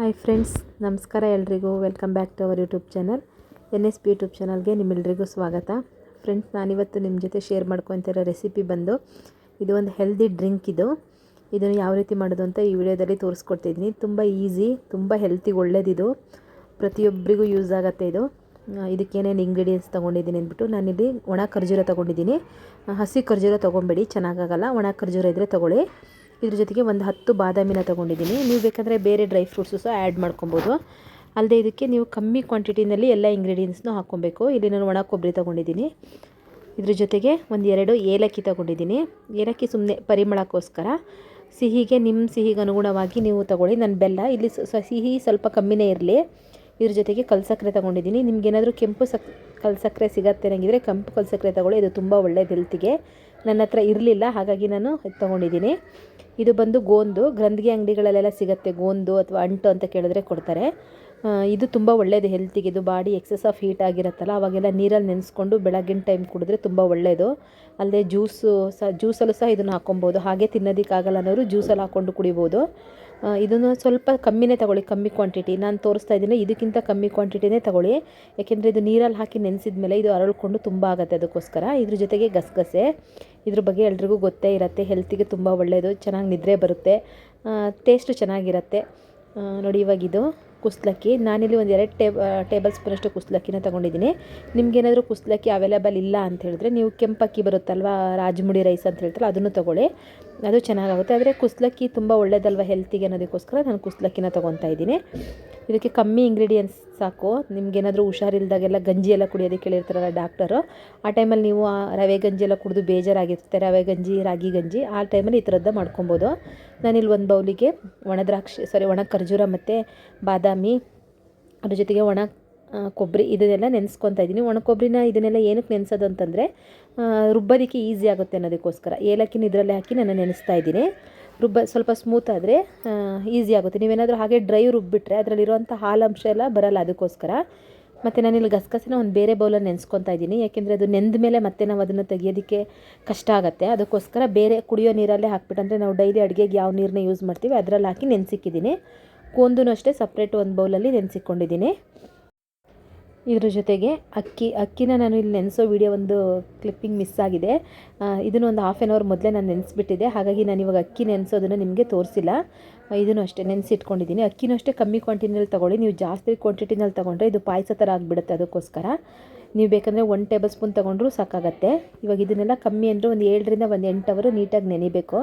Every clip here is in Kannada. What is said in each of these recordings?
ಹಾಯ್ ಫ್ರೆಂಡ್ಸ್ ನಮಸ್ಕಾರ ಎಲ್ರಿಗೂ. Welcome back to our YouTube channel N S P YouTube ಚಾನಲ್ಗೆ ನಿಮ್ಮೆಲ್ರಿಗೂ ಸ್ವಾಗತ. ಫ್ರೆಂಡ್ಸ್ ನಾನಿವತ್ತು ನಿಮ್ಮ ಜೊತೆ ಶೇರ್ ಮಾಡ್ಕೊತಿರೋ ರೆಸಿಪಿ ಬಂದು, ಇದು ಒಂದು ಹೆಲ್ದಿ ಡ್ರಿಂಕ್ ಇದು. ಇದನ್ನು ಯಾವ ರೀತಿ ಮಾಡೋದು ಅಂತ ಈ ವಿಡಿಯೋದಲ್ಲಿ ತೋರಿಸ್ಕೊಡ್ತಿದ್ದೀನಿ. ತುಂಬ ಈಸಿ ತುಂಬ ಹೆಲ್ತಿಗೆ ಒಳ್ಳೇದಿದು. ಪ್ರತಿಯೊಬ್ಬರಿಗೂ ಯೂಸ್ ಆಗುತ್ತೆ ಇದು. ಇದಕ್ಕೇನೇನು ಇಂಗ್ರೀಡಿಯೆಂಟ್ಸ್ ತೊಗೊಂಡಿದ್ದೀನಿ ಅಂದ್ಬಿಟ್ಟು ನಾನಿಲ್ಲಿ ಒಣ ಖರ್ಜೂರ ತೊಗೊಂಡಿದ್ದೀನಿ. ಹಸಿ ಖರ್ಜೂರ ತೊಗೊಬೇಡಿ, ಚೆನ್ನಾಗಾಗಲ್ಲ. ಒಣ ಖರ್ಜೂರ ಇದ್ದರೆ ತೊಗೊಳ್ಳಿ. ಇದ್ರ ಜೊತೆಗೆ ಒಂದು ಹತ್ತು ಬಾದಾಮಿನ ತೊಗೊಂಡಿದ್ದೀನಿ. ನೀವು ಬೇಕಂದರೆ ಬೇರೆ ಡ್ರೈ ಫ್ರೂಟ್ಸು ಸಹ ಆ್ಯಡ್ ಮಾಡ್ಕೊಬೋದು. ಅಲ್ಲದೆ ಇದಕ್ಕೆ ನೀವು ಕಮ್ಮಿ ಕ್ವಾಂಟಿಟಿನಲ್ಲಿ ಎಲ್ಲ ಇಂಗ್ರೀಡಿಯೆಂಟ್ಸ್ನೂ ಹಾಕ್ಕೊಬೇಕು. ಇಲ್ಲಿ ನಾನು ಒಣ ಕೊಬ್ಬರಿ ತೊಗೊಂಡಿದ್ದೀನಿ. ಇದ್ರ ಜೊತೆಗೆ ಒಂದು ಎರಡು ಏಲಕ್ಕಿ ತೊಗೊಂಡಿದ್ದೀನಿ. ಏಲಕ್ಕಿ ಸುಮ್ಮನೆ ಪರಿಮಳಕ್ಕೋಸ್ಕರ. ಸಿಹಿಗೆ ನಿಮ್ಮ ಸಿಹಿಗೆ ಅನುಗುಣವಾಗಿ ನೀವು ತೊಗೊಳ್ಳಿ. ನನ್ನ ಬೆಲ್ಲ ಇಲ್ಲಿ ಸಿಹಿ ಸ್ವಲ್ಪ ಕಮ್ಮಿನೇ ಇರಲಿ. ಇದ್ರ ಜೊತೆಗೆ ಕಲ್ಸಕ್ಕರೆ ತೊಗೊಂಡಿದ್ದೀನಿ. ನಿಮ್ಗೇನಾದರೂ ಕೆಂಪು ಸಕ್ ಕಲ್ಸಕ್ಕರೆ ಸಿಗತ್ತೆ ನನಗಿದ್ರೆ ಕೆಂಪು ಕಲ್ಸಕ್ಕರೆ ತೊಗೊಳ್ಳಿ. ಇದು ತುಂಬ ಒಳ್ಳೆಯದು ಹೆಲ್ತಿಗೆ ನನ್ನ ಹತ್ರ ಇರಲಿಲ್ಲ, ಹಾಗಾಗಿ ನಾನು ತೊಗೊಂಡಿದ್ದೀನಿ. ಇದು ಬಂದು ಗೋಂದು. ಗ್ರಂಥಿಗೆ ಅಂಗಡಿಗಳಲ್ಲೆಲ್ಲ ಸಿಗುತ್ತೆ, ಗೋಂದು ಅಥವಾ ಅಂಟು ಅಂತ ಕೇಳಿದ್ರೆ ಕೊಡ್ತಾರೆ. ಇದು ತುಂಬ ಒಳ್ಳೆಯದು ಹೆಲ್ತಿಗೆ ಇದು ಬಾಡಿ ಎಕ್ಸಸ್ ಆಫ್ ಹೀಟ್ ಆಗಿರುತ್ತಲ್ಲ, ಅವಾಗೆಲ್ಲ ನೀರಲ್ಲಿ ನೆನೆಸ್ಕೊಂಡು ಬೆಳಗಿನ ಟೈಮ್ ಕುಡಿದ್ರೆ ತುಂಬ ಒಳ್ಳೆಯದು ಅಲ್ಲದೆ ಜ್ಯೂಸು ಸಹ ಜ್ಯೂಸಲ್ಲೂ ಸಹ ಇದನ್ನು ಹಾಕ್ಕೊಬೋದು ಹಾಗೆ ತಿನ್ನೋದಕ್ಕಾಗಲ್ಲ ಅನ್ನೋರು ಜ್ಯೂಸಲ್ಲಿ ಹಾಕ್ಕೊಂಡು ಕುಡಿಬೋದು. ಇದನ್ನು ಸ್ವಲ್ಪ ಕಮ್ಮಿನೇ ತಗೊಳ್ಳಿ, ಕಮ್ಮಿ ಕ್ವಾಂಟಿಟಿ ನಾನು ತೋರಿಸ್ತಾ ಇದ್ದೀನಿ, ಇದಕ್ಕಿಂತ ಕಮ್ಮಿ ಕ್ವಾಂಟಿಟಿನೇ ತಗೊಳ್ಳಿ. ಯಾಕೆಂದರೆ ಇದು ನೀರಲ್ಲಿ ಹಾಕಿ ನೆನೆಸಿದ ಮೇಲೆ ಇದು ಅರಳ್ಕೊಂಡು ತುಂಬ ಆಗುತ್ತೆ ಅದಕ್ಕೋಸ್ಕರ. ಇದ್ರ ಜೊತೆಗೆ ಗಸಗಸೆ. ಇದ್ರ ಬಗ್ಗೆ ಎಲ್ರಿಗೂ ಗೊತ್ತೇ ಇರುತ್ತೆ ಹೆಲ್ತಿಗೆ ತುಂಬ ಒಳ್ಳೆಯದು ಚೆನ್ನಾಗಿ ನಿದ್ರೆ ಬರುತ್ತೆ ಟೇಸ್ಟು ಚೆನ್ನಾಗಿರುತ್ತೆ. ನೋಡಿ ಇವಾಗಿದು ಕುಸ್ಲಕ್ಕಿ. ನಾನಿಲ್ಲಿ ಒಂದು ಎರಡು ಟೇಬ್ ಟೇಬಲ್ ಸ್ಪೂನಷ್ಟು ಕುಸ್ಲಕ್ಕಿನ ತೊಗೊಂಡಿದ್ದೀನಿ. ನಿಮಗೇನಾದರೂ ಕುಸ್ಲಕ್ಕಿ ಅವೈಲೇಬಲ್ ಇಲ್ಲ ಅಂತ ಹೇಳಿದ್ರೆ ನೀವು ಕೆಂಪಕ್ಕಿ ಬರುತ್ತಲ್ವ, ರಾಜಮುಡಿ ರೈಸ್ ಅಂತ ಹೇಳ್ತಾರೆ ಅದನ್ನು ತೊಗೊಳ್ಳಿ. ಅದು ಚೆನ್ನಾಗಾಗುತ್ತೆ. ಆದರೆ ಕುಸ್ಲಕ್ಕಿ ತುಂಬ ಒಳ್ಳೇದಲ್ವ ಹೆಲ್ತಿಗೆ ಅನ್ನೋದಕ್ಕೋಸ್ಕರ ನಾನು ಕುಸ್ಲಕ್ಕಿನ ತೊಗೊತಾ ಇದ್ದೀನಿ. ಇದಕ್ಕೆ ಕಮ್ಮಿ ಇಂಗ್ರೀಡಿಯೆಂಟ್ಸ್ ಸಾಕು. ನಿಮ್ಗೇನಾದರೂ ಹುಷಾರಿಲ್ದಾಗೆಲ್ಲ ಗಂಜಿ ಎಲ್ಲ ಕುಡಿಯೋದಕ್ಕೆ ಹೇಳಿರ್ತಾರಲ್ಲ ಡಾಕ್ಟರು ಆ ಟೈಮಲ್ಲಿ ನೀವು ಆ ರವೆ ಗಂಜಿ ಎಲ್ಲ ಕುಡಿದು ಬೇಜಾರಾಗಿರುತ್ತೆ. ರವೆ ಗಂಜಿ, ರಾಗಿ ಗಂಜಿ, ಆ ಟೈಮಲ್ಲಿ ಈ ಥರದ್ದು ಮಾಡ್ಕೊಬೋದು. ನಾನಿಲ್ಲಿ ಒಂದು ಬೌಲಿಗೆ ಒಣ ದ್ರಾಕ್ಷಿ ಸಾರಿ ಒಣ ಖರ್ಜೂರ ಮತ್ತು ಬಾದಾಮಿ, ಅದ್ರ ಜೊತೆಗೆ ಒಣ ಕೊಬ್ಬರಿ ಇದನ್ನೆಲ್ಲ ನೆನೆಸ್ಕೊತಾ ಇದ್ದೀನಿ. ಒಣ ಕೊಬ್ಬರಿನ ಇದನ್ನೆಲ್ಲ ಏನಕ್ಕೆ ನೆನೆಸೋದು ಅಂತಂದರೆ ರುಬ್ಬೋದಕ್ಕೆ ಈಸಿ ಆಗುತ್ತೆ ಅನ್ನೋದಕ್ಕೋಸ್ಕರ. ಏಲಕ್ಕಿನ ಇದರಲ್ಲೇ ಹಾಕಿ ನಾನು ನೆನೆಸ್ತಾ ಇದ್ದೀನಿ. ರುಬ್ಬ, ಸ್ವಲ್ಪ ಸ್ಮೂತ್ ಆದರೆ ಈಸಿ ಆಗುತ್ತೆ. ನೀವೇನಾದರೂ ಹಾಗೆ ಡ್ರೈ ರುಬ್ಬಿಟ್ರೆ ಅದರಲ್ಲಿರುವಂಥ ಹಾಲಂಶ ಎಲ್ಲ ಬರಲ್ಲ ಅದಕ್ಕೋಸ್ಕರ. ಮತ್ತು ನಾನಿಲ್ಲಿ ಗಸಗಸಿನ ಒಂದು ಬೇರೆ ಬೌಲಲ್ಲಿ ನೆನೆಸ್ಕೊತಾ ಇದ್ದೀನಿ. ಯಾಕೆಂದರೆ ಅದು ನೆಂದ ಮೇಲೆ ಮತ್ತೆ ನಾವು ಅದನ್ನು ತೆಗಿಯೋದಕ್ಕೆ ಕಷ್ಟ ಆಗುತ್ತೆ. ಅದಕ್ಕೋಸ್ಕರ ಬೇರೆ ಕುಡಿಯೋ ನೀರಲ್ಲೇ ಹಾಕ್ಬಿಟ್ಟು, ಅಂದರೆ ನಾವು ಡೈಲಿ ಅಡುಗೆಗೆ ಯಾವ ನೀರನ್ನ ಯೂಸ್ ಮಾಡ್ತೀವಿ ಅದರಲ್ಲಿ ಹಾಕಿ ನೆನೆಸಿಕ್ಕಿದ್ದೀನಿ. ಕೊಂದೂ ಅಷ್ಟೇ ಸಪ್ರೇಟ್ ಒಂದು ಬೌಲಲ್ಲಿ ನೆನೆಸಿಕೊಂಡಿದ್ದೀನಿ. ಇದ್ರ ಜೊತೆಗೆ ಅಕ್ಕಿ, ಅಕ್ಕಿನ ನಾನು ಇಲ್ಲಿ ನೆನೆಸೋ ವಿಡಿಯೋ ಒಂದು ಕ್ಲಿಪ್ಪಿಂಗ್ ಮಿಸ್ ಆಗಿದೆ. ಇದನ್ನು ಒಂದು ಹಾಫ್ ಆನ್ ಅವರ್ ಮೊದಲೇ ನಾನು ನೆನೆಸ್ಬಿಟ್ಟಿದ್ದೆ. ಹಾಗಾಗಿ ನಾನು ಇವಾಗ ಅಕ್ಕಿ ನೆನೆಸೋದನ್ನು ನಿಮಗೆ ತೋರಿಸಿಲ್ಲ. ಇದನ್ನು ಅಷ್ಟೇ ನೆನೆಸಿಟ್ಕೊಂಡಿದ್ದೀನಿ. ಅಕ್ಕಿನೂ ಅಷ್ಟೇ ಕಮ್ಮಿ ಕ್ವಾಂಟಿಟಿನಲ್ಲಿ ತೊಗೊಳ್ಳಿ. ನೀವು ಜಾಸ್ತಿ ಕ್ವಾಂಟಿಟಿನಲ್ಲಿ ತೊಗೊಂಡ್ರೆ ಇದು ಪಾಯಸ ಥರ ಆಗಿಬಿಡುತ್ತೆ ಅದಕ್ಕೋಸ್ಕರ. ನೀವು ಬೇಕಂದರೆ ಒನ್ ಟೇಬಲ್ ಸ್ಪೂನ್ ತೊಗೊಂಡ್ರೂ ಸಾಕಾಗತ್ತೆ. ಇವಾಗ ಇದನ್ನೆಲ್ಲ ಕಮ್ಮಿ ಅಂದರೆ ಒಂದು ಏಳರಿಂದ ಒಂದು ಎಂಟು ಅವರು ನೀಟಾಗಿ ನೆನಿಬೇಕು.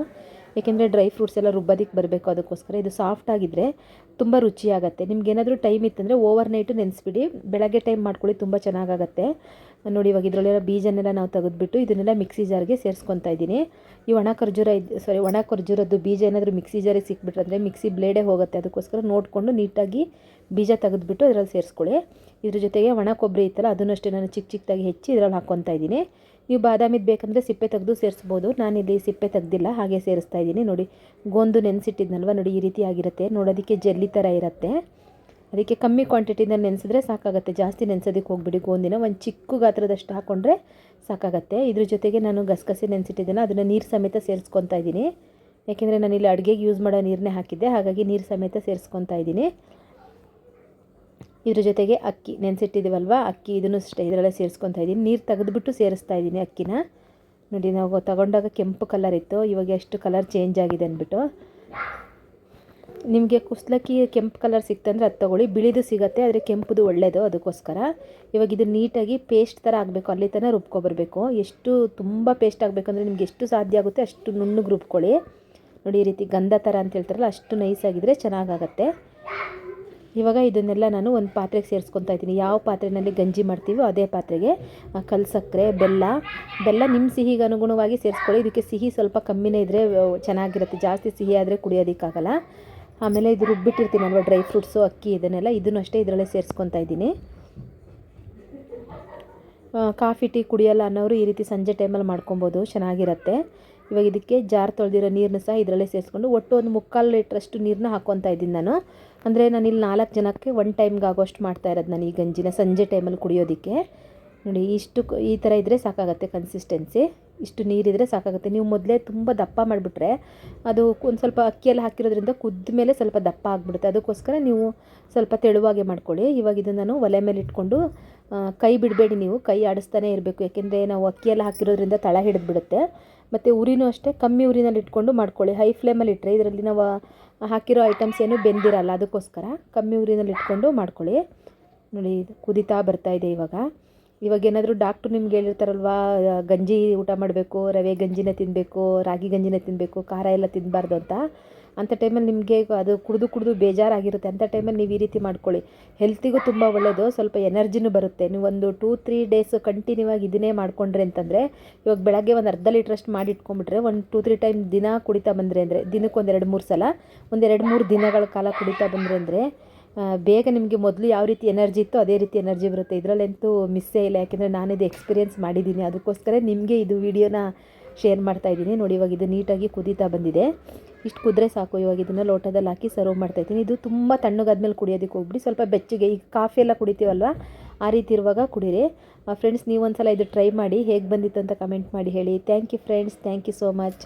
ಏಕೆಂದರೆ ಡ್ರೈ ಫ್ರೂಟ್ಸ್ ಎಲ್ಲ ರುಬ್ಬೋದಕ್ಕೆ ಬರಬೇಕು ಅದಕ್ಕೋಸ್ಕರ. ಇದು ಸಾಫ್ಟ್ ಆಗಿದ್ದರೆ ತುಂಬ ರುಚಿಯಾಗತ್ತೆ. ನಿಮ್ಗೆ ಏನಾದರೂ ಟೈಮ್ ಇತ್ತಂದರೆ ಓವರ್ ನೈಟು ನೆನೆಸ್ಬಿಡಿ. ಬೆಳಗ್ಗೆ ಟೈಮ್ ಮಾಡ್ಕೊಳ್ಳಿ, ತುಂಬ ಚೆನ್ನಾಗಾಗತ್ತೆ. ನೋಡಿ ಇವಾಗ ಇದರಲ್ಲಿರೋ ಬೀಜನೆಲ್ಲ ನಾವು ತೆಗೆದುಬಿಟ್ಟು ಇದನ್ನೆಲ್ಲ ಮಿಕ್ಸಿ ಜಾರ್ಗೆ ಸೇರಿಸ್ಕೊತಾ ಇದ್ದೀನಿ. ಈ ಒಣ ಖರ್ಜೂರ ಇದು ಸಾರಿ ಒಣ ಖರ್ಜೂರದ್ದು ಬೀಜ ಏನಾದರೂ ಮಿಕ್ಸಿ ಜಾರಿಗೆ ಸಿಕ್ಬಿಟ್ರೆ ಅಂದರೆ ಮಿಕ್ಸಿ ಬ್ಲೇಡೇ ಹೋಗುತ್ತೆ. ಅದಕ್ಕೋಸ್ಕರ ನೋಡಿಕೊಂಡು ನೀಟಾಗಿ ಬೀಜ ತೆಗೆದುಬಿಟ್ಟು ಇದರಲ್ಲಿ ಸೇರಿಸ್ಕೊಳ್ಳಿ. ಇದ್ರ ಜೊತೆಗೆ ಒಣ ಕೊಬ್ಬರಿ ಇತ್ತಲ್ಲ, ಅದನ್ನು ಅಷ್ಟೇ ನಾನು ಚಿಕ್ಕ ಚಿಕ್ಕದಾಗಿ ಹೆಚ್ಚಿ ಇದರಲ್ಲಿ ಹಾಕ್ಕೊತಾ ಇದ್ದೀನಿ. ನೀವು ಬಾದಾಮಿದು ಬೇಕಂದರೆ ಸಿಪ್ಪೆ ತೆಗೆದು ಸೇರಿಸ್ಬೋದು. ನಾನಿಲ್ಲಿ ಸಿಪ್ಪೆ ತೆಗೆದಿಲ್ಲ, ಹಾಗೆ ಸೇರಿಸ್ತಾ ಇದ್ದೀನಿ. ನೋಡಿ, ಗೋಂದು ನೆನೆಸಿಟ್ಟಿದ್ನಲ್ವ? ನೋಡಿ, ಈ ರೀತಿ ಆಗಿರುತ್ತೆ. ನೋಡೋದಕ್ಕೆ ಜೆಲ್ಲಿ ಥರ ಇರುತ್ತೆ. ಅದಕ್ಕೆ ಕಮ್ಮಿ ಕ್ವಾಂಟಿಟಿನಲ್ಲಿ ನೆನೆಸಿದ್ರೆ ಸಾಕಾಗುತ್ತೆ. ಜಾಸ್ತಿ ನೆನೆಸೋದಕ್ಕೆ ಹೋಗ್ಬಿಡಿ ಗೋಂದಿನ. ಒಂದು ಚಿಕ್ಕ ಗಾತ್ರದಷ್ಟು ಹಾಕ್ಕೊಂಡ್ರೆ ಸಾಕಾಗತ್ತೆ. ಇದ್ರ ಜೊತೆಗೆ ನಾನು ಗಸಗಸೆ ನೆನೆಸಿಟ್ಟಿದ್ದೇನೆ. ಅದನ್ನು ನೀರು ಸಮೇತ ಸೇರಿಸ್ಕೊತಾ ಇದ್ದೀನಿ. ಯಾಕೆಂದರೆ ನಾನಿಲ್ಲಿ ಅಡುಗೆಗೆ ಯೂಸ್ ಮಾಡೋ ನೀರನ್ನೇ ಹಾಕಿದ್ದೆ. ಹಾಗಾಗಿ ನೀರು ಸಮೇತ ಸೇರಿಸ್ಕೊತಾ ಇದ್ದೀನಿ. ಇದ್ರ ಜೊತೆಗೆ ಅಕ್ಕಿ ನೆನೆಸಿಟ್ಟಿದ್ದೀವಲ್ವ ಅಕ್ಕಿ ಇದನ್ನು ಅಷ್ಟೇ, ಇದರಲ್ಲೇ ಸೇರಿಸ್ಕೊತಾ ಇದ್ದೀನಿ. ನೀರು ತೆಗೆದುಬಿಟ್ಟು ಸೇರಿಸ್ತಾ ಇದ್ದೀನಿ ಅಕ್ಕಿನ. ನೋಡಿ, ನಾವು ತಗೊಂಡಾಗ ಕೆಂಪು ಕಲರ್ ಇತ್ತು. ಇವಾಗ ಎಷ್ಟು ಕಲರ್ ಚೇಂಜ್ ಆಗಿದೆ ಅಂದ್ಬಿಟ್ಟು. ನಿಮಗೆ ಕುಸ್ಲಕ್ಕಿ ಕೆಂಪು ಕಲರ್ ಸಿಕ್ತಂದ್ರೆ ಅದು ತೊಗೊಳ್ಳಿ. ಬಿಳಿದು ಸಿಗುತ್ತೆ, ಆದರೆ ಕೆಂಪುದು ಒಳ್ಳೆಯದು ಅದಕ್ಕೋಸ್ಕರ. ಇವಾಗ ಇದು ನೀಟಾಗಿ ಪೇಸ್ಟ್ ಥರ ಆಗಬೇಕು. ಅಲ್ಲಿ ತನಕ ರುಬ್ಕೊಬರ್ಬೇಕು. ಎಷ್ಟು ತುಂಬ ಪೇಸ್ಟ್ ಆಗಬೇಕಂದ್ರೆ ನಿಮ್ಗೆ ಎಷ್ಟು ಸಾಧ್ಯ ಆಗುತ್ತೆ ಅಷ್ಟು ನುಣ್ಣಗೆ ರುಬ್ಕೊಳ್ಳಿ. ನೋಡಿ, ಈ ರೀತಿ ಗಂಧ ಥರ ಅಂತ ಹೇಳ್ತಾರಲ್ಲ, ಅಷ್ಟು ನೈಸ್ ಆಗಿದ್ರೆ ಚೆನ್ನಾಗಾಗತ್ತೆ. ಇವಾಗ ಇದನ್ನೆಲ್ಲ ನಾನು ಒಂದು ಪಾತ್ರೆಗೆ ಸೇರಿಸ್ಕೊತಾ ಇದ್ದೀನಿ. ಯಾವ ಪಾತ್ರೆಯಲ್ಲಿ ಗಂಜಿ ಮಾಡ್ತೀವೋ ಅದೇ ಪಾತ್ರೆಗೆ ಕಲ್ಸಕ್ಕರೆ ಕಲ್ ಸಕ್ಕರೆ ಬೆಲ್ಲ. ಬೆಲ್ಲ ನಿಮ್ಮ ಸಿಹಿಗೆ ಅನುಗುಣವಾಗಿ ಸೇರಿಸ್ಕೊಳ್ಳಿ. ಇದಕ್ಕೆ ಸಿಹಿ ಸ್ವಲ್ಪ ಕಮ್ಮಿನೇ ಇದ್ದರೆ ಚೆನ್ನಾಗಿರುತ್ತೆ. ಜಾಸ್ತಿ ಸಿಹಿ ಆದರೆ ಕುಡಿಯೋದಕ್ಕಾಗಲ್ಲ. ಆಮೇಲೆ ಇದು ರುಬ್ಬಿಟ್ಟಿರ್ತೀನಲ್ವ ಡ್ರೈ ಫ್ರೂಟ್ಸು, ಅಕ್ಕಿ ಇದನ್ನೆಲ್ಲ. ಇದನ್ನು ಅಷ್ಟೇ ಇದರಲ್ಲೇ ಸೇರಿಸ್ಕೊತಾ ಇದ್ದೀನಿ. ಕಾಫಿ, ಟೀ ಕುಡಿಯಲ್ಲ ಅನ್ನೋರು ಈ ರೀತಿ ಸಂಜೆ ಟೈಮಲ್ಲಿ ಮಾಡ್ಕೊಬೋದು. ಚೆನ್ನಾಗಿರುತ್ತೆ. ಇವಾಗ ಇದಕ್ಕೆ ಜಾರ್ ತೊಳೆದಿರೋ ನೀರನ್ನು ಸಹ ಇದರಲ್ಲೇ ಸೇರಿಸ್ಕೊಂಡು ಒಟ್ಟು ಒಂದು ಮುಕ್ಕಾಲು ಲೀಟ್ರಷ್ಟು ನೀರನ್ನ ಹಾಕ್ಕೊತಾ ಇದ್ದೀನಿ ನಾನು. ಅಂದರೆ ನಾನು ಇಲ್ಲಿ ನಾಲ್ಕು ಜನಕ್ಕೆ ಒನ್ ಟೈಮ್ಗೆ ಆಗೋಷ್ಟು ಮಾಡ್ತಾ ಇರೋದು ನಾನು ಈ ಗಂಜಿನ ಸಂಜೆ ಟೈಮಲ್ಲಿ ಕುಡಿಯೋದಕ್ಕೆ. ನೋಡಿ, ಇಷ್ಟು ಈ ಥರ ಇದ್ದರೆ ಸಾಕಾಗುತ್ತೆ ಕನ್ಸಿಸ್ಟೆನ್ಸಿ ಇಷ್ಟು ನೀರಿದ್ರೆ ಸಾಕಾಗುತ್ತೆ. ನೀವು ಮೊದಲೇ ತುಂಬ ದಪ್ಪ ಮಾಡಿಬಿಟ್ರೆ ಅದು ಒಂದು ಸ್ವಲ್ಪ ಅಕ್ಕಿಯಲ್ಲಿ ಹಾಕಿರೋದ್ರಿಂದ ಕುದ್ದ ಮೇಲೆ ಸ್ವಲ್ಪ ದಪ್ಪ ಆಗಿಬಿಡುತ್ತೆ. ಅದಕ್ಕೋಸ್ಕರ ನೀವು ಸ್ವಲ್ಪ ತೆಳುವಾಗೆ ಮಾಡ್ಕೊಳ್ಳಿ. ಇವಾಗ ಇದನ್ನು ನಾನು ಒಲೆ ಮೇಲೆ ಇಟ್ಕೊಂಡು ಕೈ ಬಿಡಬೇಡಿ ನೀವು. ಕೈ ಆಡಿಸ್ತಾನೆ ಇರಬೇಕು. ಯಾಕೆಂದರೆ ನಾವು ಅಕ್ಕಿಯೆಲ್ಲ ಹಾಕಿರೋದ್ರಿಂದ ತಳ ಹಿಡಿದು ಬಿಡುತ್ತೆ ಮತ್ತು ಉರಿನೂ ಅಷ್ಟೇ ಕಮ್ಮಿ ಉರಿನಲ್ಲಿ ಇಟ್ಕೊಂಡು ಮಾಡ್ಕೊಳ್ಳಿ. ಹೈ ಫ್ಲೇಮಲ್ಲಿ ಇಟ್ಟರೆ ಇದರಲ್ಲಿ ನಾವು ಹಾಕಿರೋ ಐಟಮ್ಸ್ ಏನು ಬೆಂದಿರಲ್ಲ, ಅದಕ್ಕೋಸ್ಕರ ಕಮ್ಮಿ ಉರಿನಲ್ಲಿ ಇಟ್ಕೊಂಡು ಮಾಡ್ಕೊಳ್ಳಿ. ನೋಡಿ, ಇದು ಕುದೀತಾ ಬರ್ತಾ ಇದೆ ಇವಾಗ. ಇವಾಗ ಏನಾದರೂ ಡಾಕ್ಟ್ರು ನಿಮ್ಗೆ ಹೇಳಿರ್ತಾರಲ್ವಾ, ಗಂಜಿ ಊಟ ಮಾಡಬೇಕು, ರವೆ ಗಂಜಿನ ತಿನ್ನಬೇಕು ರಾಗಿ ಗಂಜಿನ ತಿನ್ನಬೇಕು ಖಾರ ಎಲ್ಲ ತಿನ್ನಬಾರ್ದು ಅಂತ. ಅಂಥ ಟೈಮಲ್ಲಿ ನಿಮಗೆ ಅದು ಕುಡಿದು ಕುಡಿದು ಬೇಜಾರಾಗಿರುತ್ತೆ. ಅಂಥ ಟೈಮಲ್ಲಿ ನೀವು ಈ ರೀತಿ ಮಾಡ್ಕೊಳ್ಳಿ. ಹೆಲ್ತಿಗೂ ತುಂಬ ಒಳ್ಳೆಯದು ಸ್ವಲ್ಪ ಎನರ್ಜಿನೂ ಬರುತ್ತೆ. ನೀವು ಒಂದು ಟೂ ತ್ರೀ ಡೇಸ್ ಕಂಟಿನ್ಯೂ ಆಗಿ ಇದನ್ನೇ ಮಾಡಿಕೊಂಡ್ರೆ ಅಂತಂದರೆ, ಇವಾಗ ಬೆಳಗ್ಗೆ ಒಂದು ಅರ್ಧ ಲೀಟ್ರಷ್ಟು ಮಾಡಿ ಇಟ್ಕೊಂಡ್ಬಿಟ್ರೆ, ಒಂದು ಟೂ ತ್ರೀ ಟೈಮ್ ದಿನ ಕುಡಿತಾ ಬಂದರೆ ಅಂದರೆ, ದಿನಕ್ಕೆ ಒಂದು ಎರಡು, ಮೂರು ಸಲ, ಒಂದು ಎರಡು, ಮೂರು ದಿನಗಳ ಕಾಲ ಕುಡಿತಾ ಬಂದರೆ ಅಂದರೆ ಬೇಗ ನಿಮಗೆ ಮೊದಲು ಯಾವ ರೀತಿ ಎನರ್ಜಿ ಇತ್ತು ಅದೇ ರೀತಿ ಎನರ್ಜಿ ಬರುತ್ತೆ. ಇದರಲ್ಲಂತೂ ಮಿಸ್ಸೇ ಇಲ್ಲ. ಯಾಕೆಂದರೆ ನಾನಿದು ಎಕ್ಸ್ಪೀರಿಯೆನ್ಸ್ ಮಾಡಿದ್ದೀನಿ. ಅದಕ್ಕೋಸ್ಕರ ನಿಮಗೆ ಇದು ವಿಡಿಯೋನ ಶೇರ್ ಮಾಡ್ತಾ ಇದ್ದೀನಿ. ನೋಡಿ, ಇವಾಗ ಇದು ನೀಟಾಗಿ ಕುದೀತಾ ಬಂದಿದೆ. ಇಷ್ಟು ಕುದ್ರೆ ಸಾಕು. ಇವಾಗ ಇದನ್ನು ಲೋಟದಲ್ಲಿ ಹಾಕಿ ಸರ್ವ್ ಮಾಡ್ತಾ ಇದ್ದೀನಿ. ಇದು ತುಂಬ ತಣ್ಣಗಾದ್ಮೇಲೆ ಕುಡಿಯೋದಕ್ಕೆ ಹೋಗ್ಬಿಡಿ. ಸ್ವಲ್ಪ ಬೆಚ್ಚಗೆ, ಈಗ ಕಾಫಿ ಎಲ್ಲ ಕುಡಿತೀವಲ್ವ? ಆ ರೀತಿ ಇರುವಾಗ ಕುಡೀರಿ. ಫ್ರೆಂಡ್ಸ್ ನೀವು ಒಂದ್ಸಲ ಇದು ಟ್ರೈ ಮಾಡಿ ಹೇಗೆ ಬಂದಿತ್ತು ಅಂತ ಕಮೆಂಟ್ ಮಾಡಿ ಹೇಳಿ. Thank you friends thank you so much